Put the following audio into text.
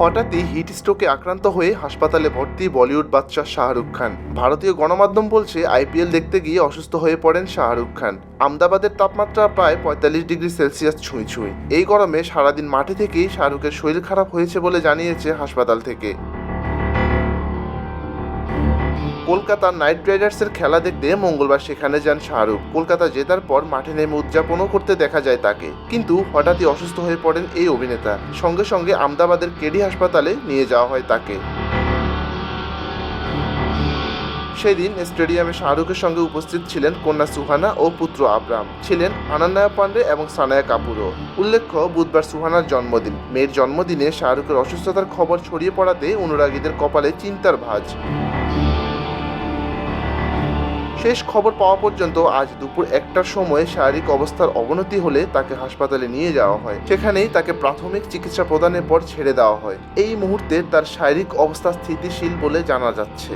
হঠাৎই হিট স্ট্রোকে আক্রান্ত হয়ে হাসপাতালে ভর্তি বলিউড বাদশাহ শাহরুখ খান। ভারতীয় গণমাধ্যম বলছে, আইপিএল দেখতে গিয়ে অসুস্থ হয়ে পড়েন শাহরুখ খান। আমদাবাদের তাপমাত্রা প্রায় পঁয়তাল্লিশ ডিগ্রি সেলসিয়াস ছুঁই ছুঁই। এই গরমে সারাদিন মাঠে থেকেই শাহরুখের শরীর খারাপ হয়েছে বলে জানিয়েছে হাসপাতাল থেকে। কলকাতার নাইট রাইডার্সের খেলা দেখতে মঙ্গলবার সেখানে যান শাহরুখ। কলকাতা জেতার পর মাঠে নেমে উদযাপনও করতে দেখা যায় তাকে। কিন্তু হঠাৎই অসুস্থ হয়ে পড়েন এই অভিনেতা। সঙ্গে সঙ্গে আমদাবাদের কেডি হাসপাতালে নিয়ে যাওয়া হয় তাকে। সেদিন স্টেডিয়ামে শাহরুখের সঙ্গে উপস্থিত ছিলেন কন্যা সুহানা ও পুত্র আবরাম। ছিলেন আনান্নায়া পান্ডে এবং সানায়া কাপুরও। উল্লেখ্য, বুধবার সুহানার জন্মদিন। মেয়ের জন্মদিনে শাহরুখের অসুস্থতার খবর ছড়িয়ে পড়াতে অনুরাগীদের কপালে চিন্তার ভাঁজ। শেষ খবর পাওয়া পর্যন্ত আজ দুপুর একটার সময় শারীরিক অবস্থার অবনতি হলে তাকে হাসপাতালে নিয়ে যাওয়া হয়। সেখানেই তাকে প্রাথমিক চিকিৎসা প্রদানের পর ছেড়ে দেওয়া হয়। এই মুহূর্তে তার শারীরিক অবস্থা স্থিতিশীল বলে জানা যাচ্ছে।